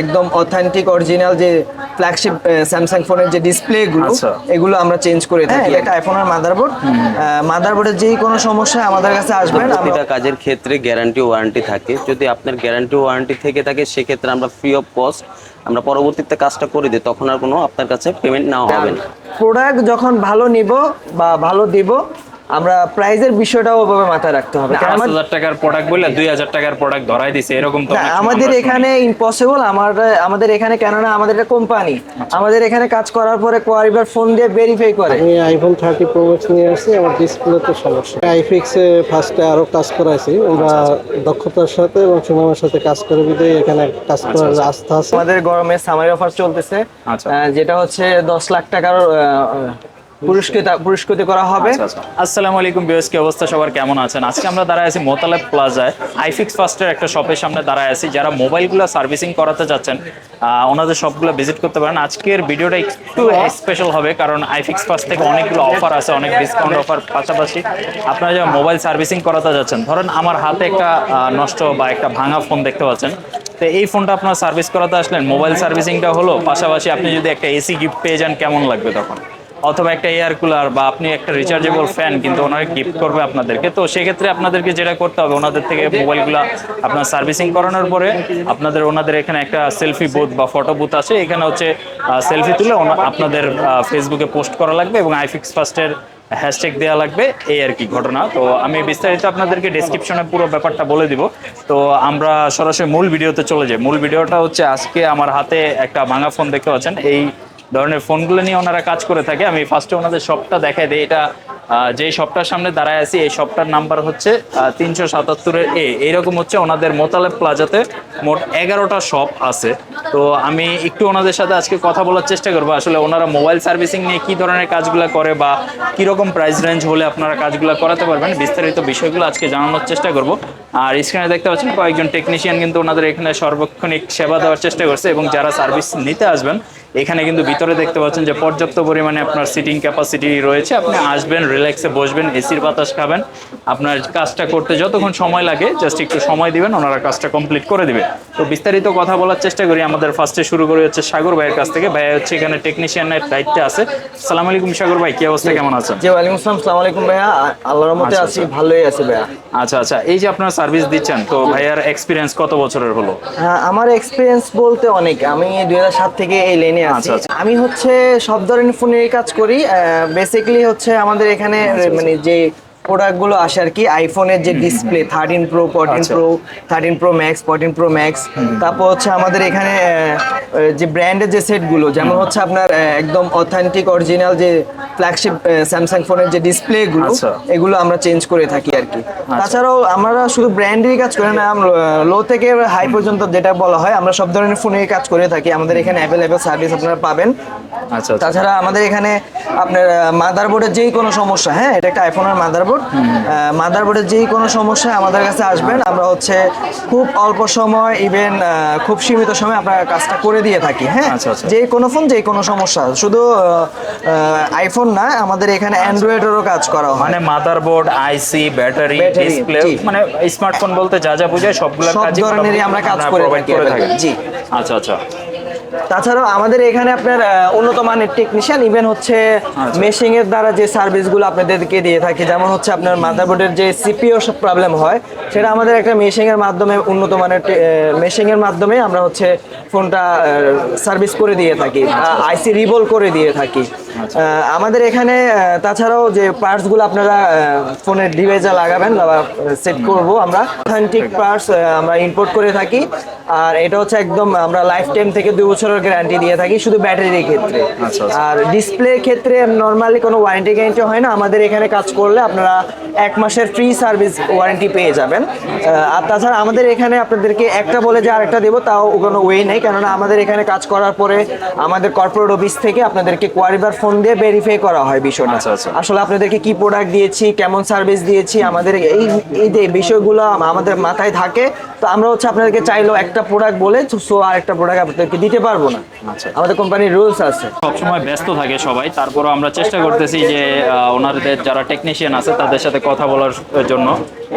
একদম authentic original যে flagship Samsung ফোনের যে ডিসপ্লে গুলো আচ্ছা। এগুলো আমরা চেঞ্জ করে থাকি। এটা আইফোনের মাদারবোর্ড মাদারবোর্ডের যেই কোনো সমস্যা আমাদের কাছে আসবেন আমরা প্রতিটা কাজের ক্ষেত্রে গ্যারান্টি ওয়ারেন্টি থাকে। যদি আপনার গ্যারান্টি ওয়ারেন্টি থেকে থাকে সেক্ষেত্রে আমরা ফ্রি অফ কস্ট আমরা পরবর্তীতে কাজটা করে দিই তখন আর কোনো আপনার কাছে পেমেন্ট নেওয়া হবে না। প্রোডাক্ট যখন ভালো নিব বা ভালো দিব আমরা প্রাইজের বিষয়টাও ওভাবে মাথায় রাখতে হবে। হাজার টাকার প্রোডাক্ট বললে দুই হাজার টাকার প্রোডাক্ট ধরাই দিছে এরকম তো আমাদের এখানে ইম্পসিবল আমার আমাদের এখানে কেননা আমাদের একটা কোম্পানি আচ্ছা। আমাদের এখানে কাজ করার পরে কোয়ারিবার ফোন দিয়ে ভেরিফাই করে। আমি আইফোন থার্টি প্রো ম্যাক্স নিয়ে আসছি আমার ডিসপ্লেতে সমস্যা। আইফিক্সে ফার্স্টে আরও কাজ করাইছি আমরা দক্ষতার সাথে এবং সুনামের সাথে কাজ করে বিদায় এখানে কাজ করার আস্থা আছে। আমাদের গরমে সামারি অফার চলতেছে। আচ্ছা। আহ, যেটা হচ্ছে দশ লাখ টাকার আহ, পুরস্কৃত পুরস্কৃত করা হবে। আচ্ছা, আচ্ছা। আসসালামু আলাইকুম বিওস অবস্থা সবার? কেমন আছেন? আজকে আমরা দাঁড়ায় আছি মোতালেব প্লাজায়। আইফিক্স একটা শপের সামনে দাঁড়ায় আছি। যারা মোবাইলগুলো সার্ভিসিং করাতে ওনাদের ভিজিট করতে পারেন। আজকের ভিডিওটা একটু স্পেশাল হবে কারণ আইফিক্স থেকে অনেকগুলো অফার আছে অনেক ডিসকাউন্ট অফার পাশাপাশি। আপনারা যারা মোবাইল সার্ভিসিং করাতে যাচ্ছেন ধরেন আমার হাতে একটা নষ্ট বা একটা ভাঙা ফোন দেখতে পাচ্ছেন। তো এই ফোনটা আপনার সার্ভিস করাতে আসলেন মোবাইল সার্ভিসিংটা হলো পাশাপাশি আপনি যদি একটা এসি গিফট পেয়ে যান কেমন লাগবে তখন? অথবা একটা এয়ার কুলার বা আপনি একটা রিচার্জেবল ফ্যান কিন্তু ওনারা গিফট করবে আপনাদেরকে। তো সেক্ষেত্রে আপনাদেরকে যেটা করতে হবে, ওনাদের থেকে মোবাইলগুলো আপনার সার্ভিসিং করানোর পরে আপনাদের, ওনাদের এখানে একটা সেলফি বুথ বা ফটো বুথ আছে। এখানে হচ্ছে সেলফি তুলে আপনাদের ফেসবুকে পোস্ট করা লাগবে এবং আইফিক্স ফার্স্টের হ্যাশট্যাগ দেওয়া লাগবে। এই আর কি ঘটনা। তো আমি বিস্তারিত আপনাদেরকে ডেসক্রিপশনে পুরো ব্যাপারটা বলে দিব। তো আমরা সরাসরি মূল ভিডিওতে চলে যাই। মূল ভিডিওটা হচ্ছে আজকে আমার হাতে একটা ভাঙা ফোন দেখতে পাচ্ছেন। এই ধরনের ফোনগুলো নিয়ে ওনারা কাজ করে থাকে। আমি ফার্স্টে ওনাদের শপটা দেখাই দিই। এটা যেই শপটার সামনে দাঁড়ায় আছি, এই শপটার নাম্বার হচ্ছে তিনশো সাতাত্তরের এ এইরকম হচ্ছে ওনাদের মোতালেব প্লাজাতে মোট এগারোটা শপ আছে। তো আমি একটু ওনাদের সাথে আজকে কথা বলার চেষ্টা করব। আসলে ওনারা মোবাইল সার্ভিসিং নিয়ে কি ধরনের কাজগুলো করে বা কীরকম প্রাইস রেঞ্জ হলে আপনারা কাজগুলো করাতে পারবেন, বিস্তারিত বিষয়গুলো আজকে জানানোর চেষ্টা করব। আর স্ক্রিনে দেখতে পাচ্ছেন কয়েকজন টেকনিশিয়ান কিন্তু ওনাদের এখানে সর্বক্ষণিক সেবা দেওয়ার চেষ্টা করছে এবং যারা সার্ভিস নিতে আসবেন এখানে কিন্তু ভিতরে দেখতে পাচ্ছেন যে পর্যাপ্ত পরিমাণে আপনার সিটিং ক্যাপাসিটি রয়েছে। আপনি আসবেন রিল্যাক্সে বসবেন এসির বাতাস খাবেন। আপনার কাজটা করতে যতক্ষণ সময় লাগে জাস্ট একটু সময় দিবেন ওনারা কাজটা কমপ্লিট করে দিবে। তো বিস্তারিত কথা বলার চেষ্টা করি আমাদের ফার্স্টে শুরু করি হচ্ছে সাগর ভাইয়ের কাছ থেকে। ভাই হচ্ছে এখানে টেকনিশিয়ানের দায়িত্বে আছে। সালাম আলাইকুম সাগর ভাই কি অবস্থা কেমন আছেন? জি ওয়ালাইকুম আসসালাম। সালাম আলাইকুম ভাইয়া। আল্লাহর রহমতে আচ্ছা, আছি ভালোই আছি ভাইয়া। আচ্ছা আচ্ছা। এই যে আপনার সার্ভিস দিচ্ছেন তো ভাইয়ার এক্সপিরিয়েন্স কত বছরের হলো? হ্যাঁ, আমার এক্সপিরিয়েন্স বলতে অনেক। আমি দুই সাত থেকে এই লেনে আছি আচ্ছা, আচ্ছা। আমি হচ্ছে সব ধরনের ফোনের কাজ করি বেসিক্যালি হচ্ছে আমাদের এখানে মানে যে প্রোডাক্টগুলো আসে আর কি আইফোনের যে ডিসপ্লে থার্টিন প্রো ফোরটিন আচ্ছা। Pro thirteen pro max fourteen pro max তারপর হচ্ছে আমাদের এখানে যে ব্র্যান্ডের যে সেটগুলো যেমন হচ্ছে আপনার একদম অথেন্টিক অরিজিনাল যে ফ্ল্যাগশিপ স্যামসাং ফোনের যে ডিসপ্লেগুলো আচ্ছা। এগুলো আমরা চেঞ্জ করে থাকি আর কি। তাছাড়াও আমরা শুধু ব্র্যান্ডেরই কাজ করি না লো থেকে হাই পর্যন্ত যেটা বলা হয় আমরা সব ধরনের ফোনের কাজ করে থাকি। আমাদের এখানে অ্যাভেলেবেল সার্ভিস আপনারা পাবেন। আচ্ছা আচ্ছা। তাছাড়া আমাদের এখানে আপনার মাদারবোর্ডের যেই কোনো সমস্যা হ্যাঁ এটা একটা আইফোনের মাদারবোর্ড মাদারবোর্ডের যেই কোনো সমস্যা আমাদের কাছে আসবেন। আমরা হচ্ছে খুব অল্প সময় ইভেন খুব সীমিত সময় আমরা কাজটা করে দিয়ে থাকি হ্যাঁ? আচ্ছা, আচ্ছা। যে কোনো ফোন যে কোনো সমস্যা। শুধু আইফোন না আমাদের এখানে অ্যান্ড্রয়েডেরও কাজ করা হয়। মানে মাদারবোর্ড আইসি ব্যাটারি ডিসপ্লে মানে স্মার্টফোন বলতে যা যা বোঝায় সবগুলো সব ধরনেরই আমরা কাজ করে থাকি। জি। আচ্ছা আচ্ছা। তাছাড়াও আমাদের এখানে আপনার উন্নত মানের টেকনিশিয়ান ইভেন হচ্ছে আচ্ছা। মেশিং এর দ্বারা যে সার্ভিসগুলো আপনাদেরকে দিয়ে থাকে যেমন হচ্ছে আপনার মাদারবোর্ডের যে সিপিও সব প্রবলেম হয় সেটা আমাদের একটা মেশিং এর মাধ্যমে উন্নত মানের মেশিং এর মাধ্যমে আমরা হচ্ছে ফোনটা সার্ভিস করে দিয়ে থাকি আচ্ছা, আইসি রিবল করে দিয়ে থাকি আমাদের এখানে তাছাড়াও যে পার্টসগুলো আপনারা ফোনের ডিভাইসে লাগাবেন বা সেট করব আমরা। অথেন্টিক পার্টস আমরা ইম্পোর্ট করে থাকি। আর এটা হচ্ছে একদম আমরা লাইফ টাইম থেকে দুই বছরের গ্যারান্টি দিয়ে থাকি শুধু ব্যাটারির ক্ষেত্রে। আচ্ছা, আচ্ছা। আর ডিসপ্লে ক্ষেত্রে নর্মালি কোনো ওয়ারেন্টি গ্যারান্টি হয় না। আমাদের এখানে কাজ করলে আপনারা এক মাসের ফ্রি সার্ভিস ওয়ারেন্টি পেয়ে যাবেন। আর তাছাড়া আমাদের এখানে আপনাদেরকে একটা বলে যে আরেকটা দেবো তাও কোনো ওয়ে নেই। কেননা আমাদের এখানে কাজ করার পরে আমাদের কর্পোরেট অফিস থেকে আপনাদেরকে কোয়ারিবার ফোন দিয়ে ভেরিফাই করা হয় বিষয়টা। আচ্ছা, আচ্ছা। আসলে আপনাদেরকে কি প্রোডাক্ট দিয়েছি কেমন সার্ভিস দিয়েছি আমাদের এই এই যে বিষয়গুলো আমাদের মাথায় থাকে তো আমরা হচ্ছে আপনাদেরকে চাইলেও একটা প্রোডাক্ট বলে সো আর একটা প্রোডাক্ট আপনাদেরকে দিতে পারব না। আচ্ছা। আমাদের কোম্পানির রুলস আছে। সবসময় ব্যস্ত থাকে সবাই। তারপরও আমরা চেষ্টা করতেছি যে ওনাদের যারা টেকনিশিয়ান আছে তাদের সাথে কথা বলার জন্য।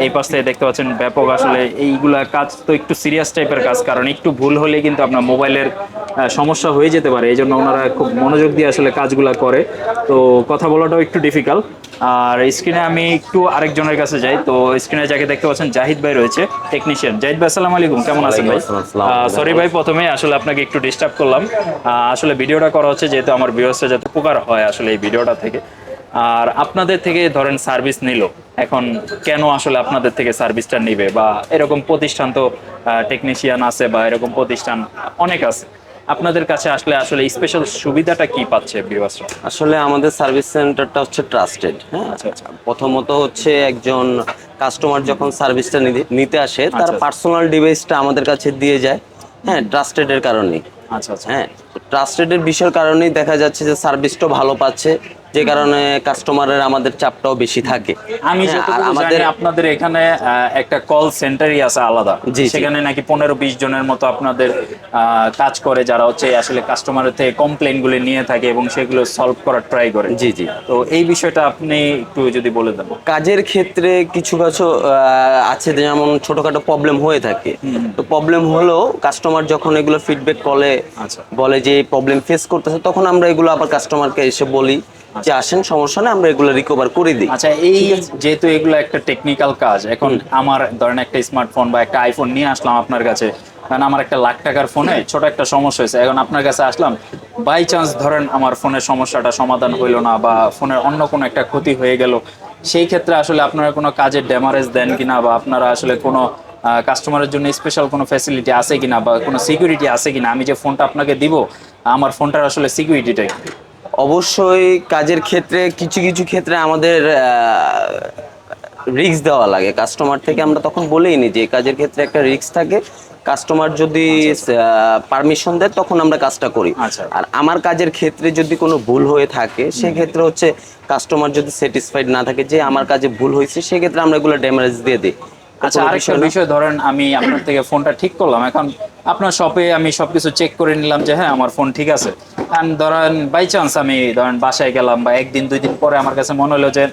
এই পাশ থেকে দেখতে পাচ্ছেন ব্যাপক আসলে এইগুলা কাজ তো একটু সিরিয়াস টাইপের কাজ কারণ একটু ভুল হলে কিন্তু আপনার মোবাইলের আহ, সমস্যা হয়ে যেতে পারে। এই জন্য ওনারা খুব মনোযোগ দিয়ে আসলে কাজগুলা করে। তো কথা বলাটাও একটু ডিফিকাল্ট আর স্ক্রিনে আমি একটু আরেকজনের কাছে যাই। তো স্ক্রিনে যাকে দেখতে পাচ্ছেন জাহিদ ভাই রয়েছে টেকনিশিয়ান জাহিদ ভাই আসসালামু আলাইকুম কেমন আছেন ভাই? সরি ভাই প্রথমে আসলে আপনাকে একটু ডিস্টার্ব করলাম। আসলে ভিডিওটা করা হচ্ছে যেহেতু আমার ভিউয়ার্সরা যাতে উপকার হয় আসলে এই ভিডিওটা থেকে। আর আপনাদের থেকে ধরেন সার্ভিস নিল। এখন কেন আসলে আপনাদের থেকে সার্ভিসটা নিবে? বা এরকম প্রতিষ্ঠান তো টেকনিশিয়ান আছে বা এরকম প্রতিষ্ঠান অনেক আছে। আপনাদের কাছে আসলে আসলে স্পেশাল সুবিধাটা কি পাচ্ছে ভিউয়ার্সরা আসলে আমাদের সার্ভিস সেন্টারটা হচ্ছে ট্রাস্টেড হ্যাঁ? আচ্ছা আচ্ছা। প্রথমত হচ্ছে একজন কাস্টমার যখন সার্ভিসটা নিতে আসে তার আচ্ছা। পার্সোনাল ডিভাইসটা আমাদের কাছে দিয়ে যায় হ্যাঁ ট্রাস্টেডের কারণে আচ্ছা আচ্ছা। হ্যাঁ ট্রাস্টেডের বিষয়ের কারণেই দেখা যাচ্ছে যে সার্ভিসটা ভালো পাচ্ছে। যে কারণে কাস্টমারের আমাদের চাপটাও বেশি থাকে। আমি হ্যাঁ, আমাদের আপনাদের এখানে একটা কল সেন্টারই আছে আলাদা। সেখানে নাকি পনেরো বিশ জনের মতো আপনাদের কাজ করে যারা হচ্ছে আসলে কাস্টমারের থেকে কমপ্লেন গুলি নিয়ে থাকে এবং সেগুলো সলভ করার ট্রাই করে। জি জি। তো এই বিষয়টা আপনি একটু যদি বলে দেন। কাজের ক্ষেত্রে কিছু কিছু আছে যেমন ছোটখাটো প্রবলেম হয়ে থাকে। তো প্রবলেম হলেও কাস্টমার যখন এগুলো ফিডব্যাক কলে আচ্ছা। বলে যে প্রবলেম ফেস করতেছে তখন আমরা এগুলো আবার কাস্টমারকে এসে বলি। যে আসেন সমস্যা নেই আমরা এগুলো রিকভার করে দিই। আচ্ছা এই যেহেতু এগুলো একটা টেকনিক্যাল কাজ এখন আমার ধরেন একটা স্মার্টফোন বা একটা আইফোন নিয়ে আসলাম আপনার কাছে কারণ আমার একটা লাখ টাকার ফোনে ছোট একটা সমস্যা হয়েছে। এখন আপনার কাছে আসলাম বাই চান্স ধরেন আমার ফোনের সমস্যাটা সমাধান হইল না বা ফোনের অন্য কোনো একটা ক্ষতি হয়ে গেল সেই ক্ষেত্রে আসলে আপনারা কোনো কাজের ড্যামারেজ দেন কিনা বা আপনারা আসলে কোনো কাস্টমারের জন্য স্পেশাল কোনো ফ্যাসিলিটি আছে কিনা বা কোনো সিকিউরিটি আছে কিনা? আমি যে ফোনটা আপনাকে দিব আমার ফোনটার আসলে সিকিউরিটিটাই অবশ্যই কাজের ক্ষেত্রে কিছু কিছু ক্ষেত্রে আমাদের রিস্ক দেওয়া লাগে। কাস্টমার থেকে আমরা তখন বলেই নি যে কাজের ক্ষেত্রে একটা রিস্ক থাকে। কাস্টমার যদি পারমিশন দেয় তখন আমরা কাজটা করি। আচ্ছা। আর আমার কাজের ক্ষেত্রে যদি কোনো ভুল হয়ে থাকে সেক্ষেত্রে হচ্ছে কাস্টমার যদি স্যাটিসফাইড না থাকে যে আমার কাজে ভুল হয়েছে সেক্ষেত্রে আমরা এগুলো ড্যামেজ দিয়ে দিই। আচ্ছা আরেকটা বিষয় ধরেন আমি আপনার থেকে ফোনটা ঠিক করলাম। এখন আপনার শপে আমি সবকিছু চেক করে নিলাম যে হ্যাঁ আমার ফোন ঠিক আছে। আর ধরেন বাই চান্স আমি ধরেন বাসায় গেলাম বা একদিন দুই দিন পরে আমার কাছে মনে হলো যে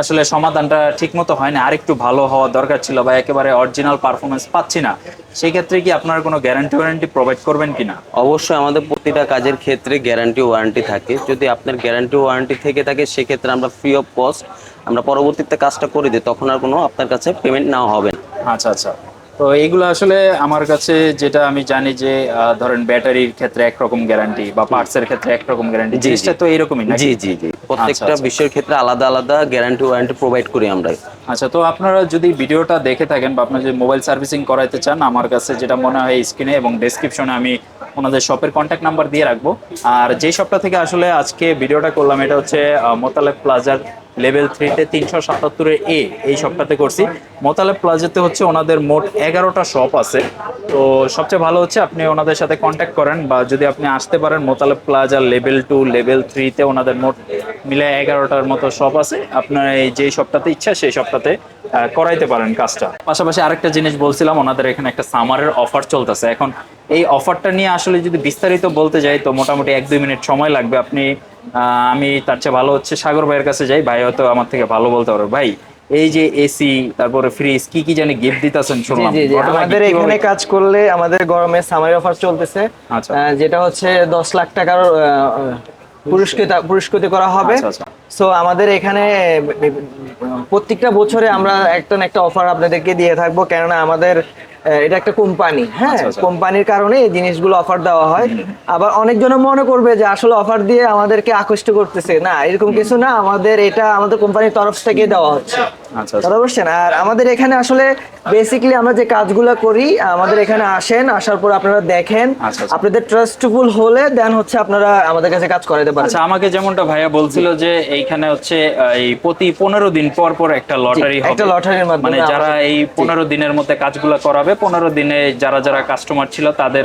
আসলে সমাধানটা ঠিক মতো হয় না আরেকটু ভালো হওয়া দরকার ছিল বা একেবারে অরিজিনাল পারফরমেন্স পাচ্ছি না। সেই ক্ষেত্রে কি আপনারা কোনো গ্যারান্টি ওয়ারেন্টি প্রোভাইড করবেন কিনা? অবশ্যই আমাদের প্রতিটা কাজের ক্ষেত্রে গ্যারান্টি ওয়ারেন্টি থাকে। যদি আপনার গ্যারান্টি ওয়ারেন্টি থেকে থাকে সেক্ষেত্রে আমরা ফ্রি অফ কস্ট আমরা পরবর্তীতে কাজটা করে দিই তখন আর কোনো আপনার কাছে পেমেন্ট নাও হবে না। আচ্ছা আচ্ছা। তো এইগুলো আসলে আমার কাছে যেটা আমি জানি যে ধরেন ব্যাটারির ক্ষেত্রে একরকম গ্যারান্টি বা পার্টস এর ক্ষেত্রে একরকম গ্যারান্টি জিনিসটা তো এরকমই নাকি? জি জি জি। প্রত্যেকটা আচ্ছা। বিষয়ের ক্ষেত্রে আলাদা আলাদা গ্যারান্টি ওয়ারেন্টি প্রোভাইড করি আমরা। আচ্ছা তো আপনারা যদি ভিডিওটা দেখে থাকেন বা আপনারা যদি মোবাইল সার্ভিসিং করাইতে চান আমার কাছে যেটা মনে হয় স্ক্রিনে এবং ডেসক্রিপশনে আমি ওনাদের শপের কন্ট্যাক্ট নাম্বার দিয়ে রাখব। আর যেই শপটা থেকে আসলে আজকে ভিডিওটা করলাম এটা হচ্ছে মোতালেব প্লাজার লেভেল থ্রিতে তিনশো সাতাত্তরের এ এই শপটাতে করছি। মোতালেব প্লাজাতে হচ্ছে ওনাদের মোট এগারোটা শপ আছে। তো সবচেয়ে ভালো হচ্ছে আপনি ওনাদের সাথে কন্ট্যাক্ট করেন বা যদি আপনি আসতে পারেন, Motaleb Plaza level two, level থ্রিতে ওনাদের মোট মিলে এগারোটার মতো শপ আছে। আপনার এই যেই শপটাতে ইচ্ছা, সেই শপটাতে করাইতে পারেন কাজটা। পাশাপাশি আরেকটা জিনিস বলছিলাম, ওনাদের এখানে একটা সামারের অফার চলতেছে। এখন এই অফারটা নিয়ে আসলে যদি বিস্তারিত বলতে যাই, তো মোটামুটি এক দুই মিনিট সময় লাগবে। আপনি আমি তার চেয়ে ভালো হচ্ছে। সাগর ভাইয়ের কাছে যাই ভাই হয়তো আমার থেকে ভালো বলতে পারবে। ভাই এই যে এসি তারপরে ফ্রিজ কি কি জানি গিফট দিতেছেন শুনলাম? আমাদের এখানে কাজ করলে আমাদের গরমে সামারি অফার চলতেছে। আচ্ছা। যেটা হচ্ছে দশ লাখ টাকার পুরস্কৃত পুরস্কৃত করা হবে। আচ্ছা, আচ্ছা। সো আমাদের এখানে প্রত্যেকটা বছরে আমরা একটা না একটা অফার আপনাদেরকে দিয়ে থাকব। কেননা আমাদের এটা একটা কোম্পানি হ্যাঁ? আচ্ছা, আচ্ছা। কোম্পানির কারণে এই জিনিসগুলো অফার দেওয়া হয়। আবার অনেকজন মনে করবে যে আসলে অফার দিয়ে আমাদেরকে আকৃষ্ট করতেছে। না এরকম কিছু না আমাদের এটা আমাদের কোম্পানির তরফ থেকে দেওয়া হচ্ছে। আচ্ছা। বুঝছেন আর আমাদের এখানে আসলে বেসিক্যালি আমরা যে কাজগুলো করি আমাদের এখানে আসেন আসার পর আপনারা দেখেন। আপনাদের ট্রাস্টফুল হলে দেন হচ্ছে আপনারা আমাদের কাছে কাজ করাতে পারেন। আচ্ছা আমাকে যেমনটা ভাইয়া বলছিল যে এইখানে হচ্ছে এই প্রতি পনেরো দিন পর পর একটা লটারি একটা লটারির মাধ্যমে মানে যারা এই পনেরো দিনের মধ্যে কাজগুলো করাবে পনেরো দিনে যারা যারা কাস্টমার ছিল তাদের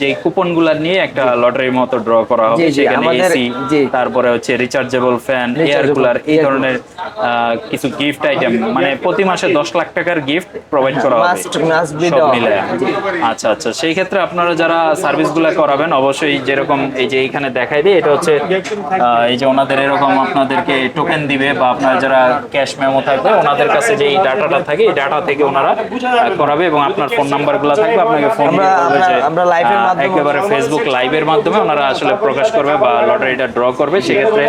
যে কুপনগুলা নিয়ে একটা লটারির মতো ড্র করা হবে সেখানে এসি তারপরে হচ্ছে রিচার্জেবল ফ্যান এয়ার কুলার এই ধরনের কিছু গিফট আইটেম মানে প্রতি মাসে দশ লাখ টাকার গিফট প্রোভাইড করা হবে। সব মিলে। আচ্ছা আচ্ছা সেই ক্ষেত্রে আপনারা যারা সার্ভিসগুলো করাবেন অবশ্যই যেরকম এই যে এইখানে দেখাই দিই এটা হচ্ছে এই যে ওনাদের এরকম আপনাদেরকে টোকেন দিবে বা আপনার যারা ক্যাশ মেমো থাকবে ওনাদের কাছে যে এই ডাটাটা থাকে এই ডাটা থেকে ওনারা করাবে এবং আপনার ফোন নাম্বারগুলো থাকবে আপনাকে ফোন আমরা লাইভে একেবারে ফেসবুক লাইভের মাধ্যমে ওনারা আসলে প্রকাশ করবে বা লটারিটা ড্র করবে সেক্ষেত্রে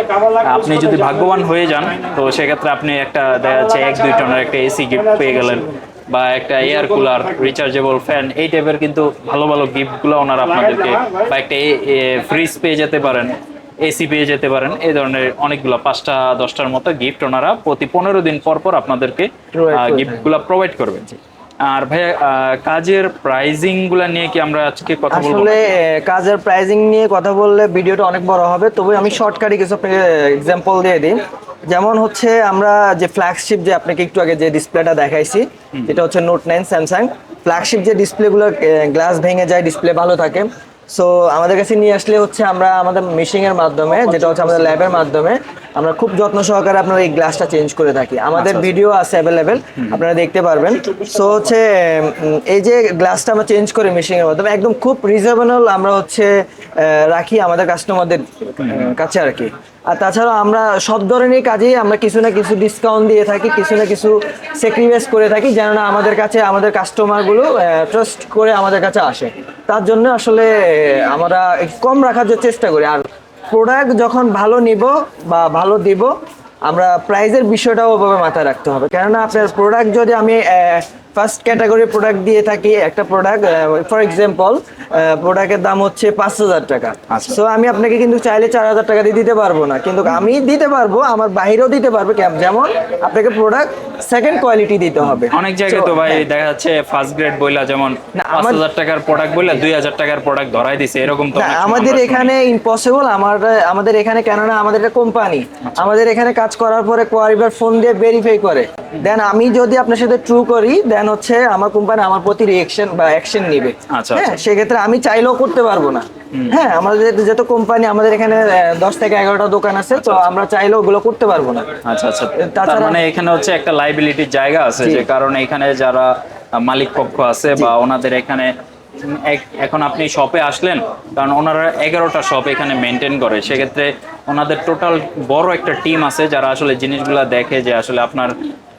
আপনি যদি ভাগ্যবান হয়ে যান তো সেক্ষেত্রে আপনি একটা দেখা যাচ্ছে এক দুই টনের একটা এসি গিফট পেয়ে গেলেন বা একটা এয়ার কুলার রিচার্জেবল ফ্যান এই টাইপের কিন্তু ভালো ভালো গিফটগুলো ওনারা আপনাদেরকে বা একটা ফ্রিজ পেয়ে যেতে পারেন এসি পেয়ে যেতে পারেন এই ধরনের অনেকগুলো পাঁচটা দশটার মতো গিফট ওনারা প্রতি পনেরো দিন পর পর আপনাদেরকে। গিফটগুলো প্রোভাইড করবেন আর ভাইয়া কাজের প্রাইজিংগুলা নিয়ে কি আমরা আজকে কথা বলব আসলে কাজের প্রাইজিং নিয়ে কথা বললে ভিডিওটা অনেক বড় হবে তবে আমি শর্টকাটে কিছু এক্সাম্পল দিয়ে দিই। যেমন হচ্ছে আমরা যে ফ্ল্যাগশিপ যে আপনাকে একটু আগে যে ডিসপ্লেটা দেখাইছি যেটা হচ্ছে নোট নাইন স্যামসাং ফ্ল্যাগশিপ যে ডিসপ্লেগুলো গ্লাস ভেঙে যায় ডিসপ্লে ভালো থাকে। সো আমাদের কাছে নিয়ে আসলে হচ্ছে আমরা আমাদের মেশিং এর মাধ্যমে যেটা হচ্ছে আমাদের ল্যাবের মাধ্যমে আমরা খুব যত্ন সহকারে আপনার এই গ্লাসটা চেঞ্জ করে থাকি। আমাদের ভিডিও আছে অ্যাভেলেবেল আপনারা দেখতে পারবেন। সো হচ্ছে এই যে গ্লাসটা আমরা চেঞ্জ করি মেশিনের মাধ্যমে একদম খুব রিজনেবল আমরা হচ্ছে রাখি আমাদের কাস্টমারদের কাছে আর কি আর তাছাড়া আমরা সব ধরনের কাজেই আমরা কিছু না কিছু ডিসকাউন্ট দিয়ে থাকি কিছু না কিছু স্যাক্রিফাইস করে থাকি যেন না আমাদের কাছে আমাদের কাস্টমারগুলো ট্রাস্ট করে আমাদের কাছে আসে। তার জন্য আসলে আমরা কম রাখার চেষ্টা করি। আর প্রোডাক্ট যখন ভালো নিব বা ভালো দিব, আমরা প্রাইজের বিষয়টাও ওভাবে মাথায় রাখতে হবে। কেননা আপনার প্রোডাক্ট যদি আমি ফার্স্ট ক্যাটাগরি প্রোডাক্ট দিয়ে থাকি একটা প্রোডাক্ট ফর এক্সাম্পল প্রোডাক্টের দাম হচ্ছে পাঁচ হাজার টাকা। আচ্ছা। সো আমি আপনাকে কিন্তু চাইলে চার হাজার টাকা দিয়ে দিতে পারব না। কিন্তু আমি দিতে পারব আমার বাহিরেও দিতে পারব। যেমন আপনাকে প্রোডাক্ট সেকেন্ড কোয়ালিটি দিতে হবে। অনেক জায়গায় তো ভাই দেখা যাচ্ছে ফার্স্ট গ্রেড বইলা যেমন পাঁচ হাজার টাকার প্রোডাক্ট বইলা দুই হাজার টাকার প্রোডাক্ট ধরাই দিছে এরকম তো আমাদের এখানে ইম্পসিবল আমার আমাদের এখানে কেননা আমাদের একটা কোম্পানি আচ্ছা। আমাদের এখানে কাজ করার পরে কোয়ারিবার ফোন দিয়ে ভেরিফাই করে। দেন আমি যদি আপনার সাথে ট্রু করি দেন হচ্ছে আমার কোম্পানি আমার প্রতি রিয়েকশন বা অ্যাকশন নিবে। আচ্ছা, হ্যাঁ আচ্ছা। সেক্ষেত্রে আমি চাইলেও করতে পারব না। হ্যাঁ আমাদের যেহেতু কোম্পানি আমাদের এখানে দশ থেকে এগারোটা দোকান আছে তো আমরা চাইলেও ওগুলো করতে পারব না। আচ্ছা আচ্ছা। তাছাড়া- মানে এখানে হচ্ছে একটা লাইবিলিটির জায়গা আছে যে কারণে এখানে যারা মালিক পক্ষ আছে বা ওনাদের এখানে এখন আপনি শপে আসলেন কারণ ওনারা এগারোটা শপ এখানে মেনটেন করে। সেক্ষেত্রে ওনাদের টোটাল বড় একটা টিম আছে যারা আসলে জিনিসগুলা দেখে যে আসলে আপনার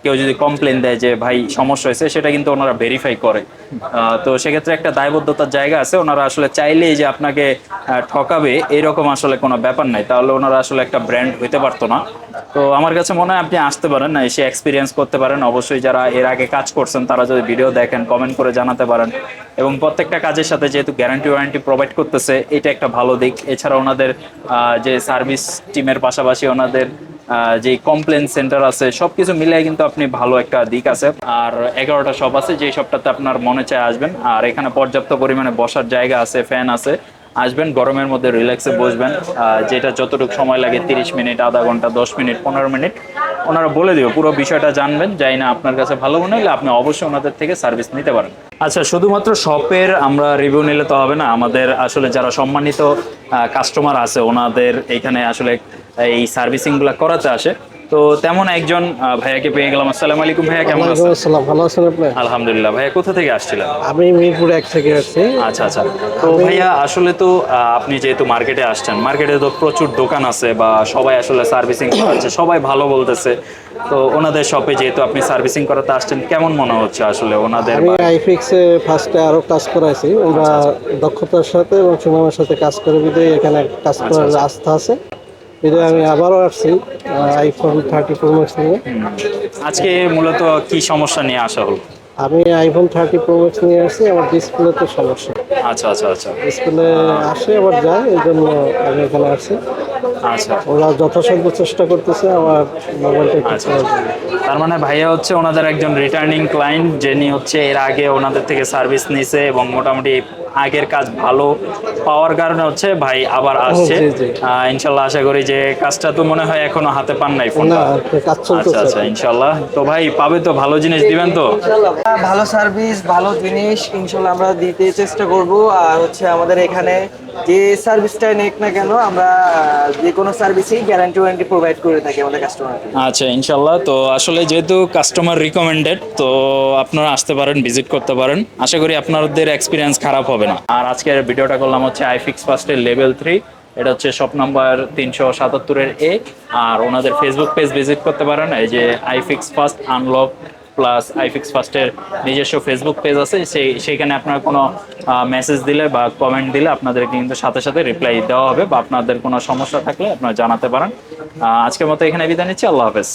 কেউ যদি কমপ্লেন দেয় যে ভাই সমস্যা হয়েছে, সেটা কিন্তু ওনারা ভেরিফাই করে। তো সেক্ষেত্রে একটা দায়বদ্ধতার জায়গা আছে, ওনারা আসলে চাইলেই যে আপনাকে ঠকাবে, এরকম আসলে কোনো ব্যাপার নাই। তাহলে ওনারা আসলে একটা ব্র্যান্ড হইতে পারতো না। তো আমার কাছে মনে হয় আপনি আসতে পারেন, না, এসে এক্সপিরিয়েন্স করতে পারেন। অবশ্যই যারা এর আগে কাজ করছেন, তারা যদি ভিডিও দেখেন কমেন্ট করে জানাতে পারেন। এবং প্রত্যেকটা কাজের সাথে যেহেতু গ্যারান্টি ওয়ারেন্টি প্রোভাইড করতেছে, এটা একটা ভালো দিক। এছাড়া ওনাদের যে সার্ভিস টিমের পাশাপাশি ওনাদের যে কমপ্লেন সেন্টার আছে সব কিছু মিলিয়ে কিন্তু আপনি ভালো একটা দিক আছে। আর এগারোটা শপ আছে যে শপটাতে আপনার মনে চায় আসবেন। আর এখানে পর্যাপ্ত পরিমাণে বসার জায়গা আছে ফ্যান আছে। আসবেন, গরমের মধ্যে রিল্যাক্সে বসবেন। যেটা যতটুকু সময় লাগে, তিরিশ মিনিট, আধা ঘণ্টা, দশ মিনিট, পনেরো মিনিট। ওনারা বলে দিবে, পুরো বিষয়টা জানবেন, যাই না আপনার কাছে ভালো মনে হলে আপনি অবশ্যই ওনাদের থেকে সার্ভিস নিতে পারেন। আচ্ছা শুধুমাত্র শপের আমরা রিভিউ নিলে তো হবে না, আমাদের আসলে যারা সম্মানিত কাস্টমার আছে, ওনাদের এখানে আসলে এই সার্ভিসিংগুলো করাতে আসে। তো তেমন একজন ভাইয়াকে পেয়ে গেলাম। আসসালামু আলাইকুম ভাইয়া কেমন আছেন? আসসালাম ভালো আছেন আপনি? আলহামদুলিল্লাহ। ভাইয়া কোথা থেকে আসছিলেন? আমি মিরপুর এক থেকে আসছি। আচ্ছা আচ্ছা। তো ভাইয়া আসলে তো আপনি যেহেতু মার্কেটে আসছেন মার্কেটে তো প্রচুর দোকান আছে বা সবাই আসলে সার্ভিসিং করাচ্ছে সবাই ভালো বলতেছে। তো ওনাদের শপে যেহেতু আপনি সার্ভিসিং করাতে আসছেন কেমন মনে হচ্ছে আসলে ওনাদের আমি আইফিক্সে ফার্স্টে আরও কাজ করাইছি আমরা দক্ষতার সাথে এবং সুনামের সাথে কাজ করে বিদায় এখানে কাজ করার আস্থা আছে। বিদায় আমি আবারও আসছি আইফোন থার্টি প্রো ম্যাক্স নিয়ে। আজকে মূলত কি সমস্যা নিয়ে আসা হলো? আমি আইফোন থার্টি প্রো ম্যাক্স নিয়ে আসছি আমার ডিসপ্লে তো সমস্যা। আচ্ছা আচ্ছা আচ্ছা। ডিসপ্লে আসে আবার যায় এই জন্য আমি এখানে আসছি। আচ্ছা। ওরা যথাসাধ্য চেষ্টা করতেছে আমার মোবাইলটা আচ্ছা। তার মানে ভাইয়া হচ্ছে ওনাদের একজন রিটার্নিং ক্লায়েন্ট যিনি হচ্ছে এর আগে ওনাদের থেকে সার্ভিস নিছে এবং মোটামুটি আগের কাজ ভালো পাওয়ার কারণে হচ্ছে ভাই আবার আসছে। ইনশাল্লাহ আশা করি যে কাজটা তো মনে হয় এখনও হাতে পান নাই ফোনটা। আচ্ছা আচ্ছা ইনশাল্লাহ। তো ভাই পাবে তো ভালো জিনিস দিবেন তো? ভালো সার্ভিস ভালো জিনিস ইনশাল্লাহ আমরা দিতে চেষ্টা করব। আর হচ্ছে আমাদের এখানে যে সার্ভিসটা নেক না কেন, আমরা যে কোনো সার্ভিসই গ্যারান্টি ওয়ারেন্টি প্রোভাইড করে থাকি আমাদের কাস্টমারকে আচ্ছা ইনশাল্লাহ তো আসলে যেহেতু কাস্টমার রিকমেন্ডেড তো আপনারা আসতে পারেন ভিজিট করতে পারেন। আশা করি আপনাদের এক্সপিরিয়েন্স খারাপ হবে না। আর আজকের ভিডিওটা করলাম হচ্ছে আইফিক্স ফার্স্টের লেভেল থ্রি এটা হচ্ছে শপ নাম্বার তিনশো সাতাত্তরের এ আর ওনাদের ফেসবুক পেজ ভিজিট করতে পারেন। এই যে iFix first unlock plus iFix ফার্স্টের নিজস্ব ফেসবুক পেজ আছে, সেই, সেইখানে আপনার কোনো মেসেজ দিলে বা কমেন্ট দিলে আপনাদের কিন্তু সাথে সাথে রিপ্লাই দেওয়া হবে বা আপনাদের কোনো সমস্যা থাকলে আপনারা জানাতে পারেন। আজকের মতো এখানে বিদায় নিচ্ছি, আল্লাহ হাফেজ।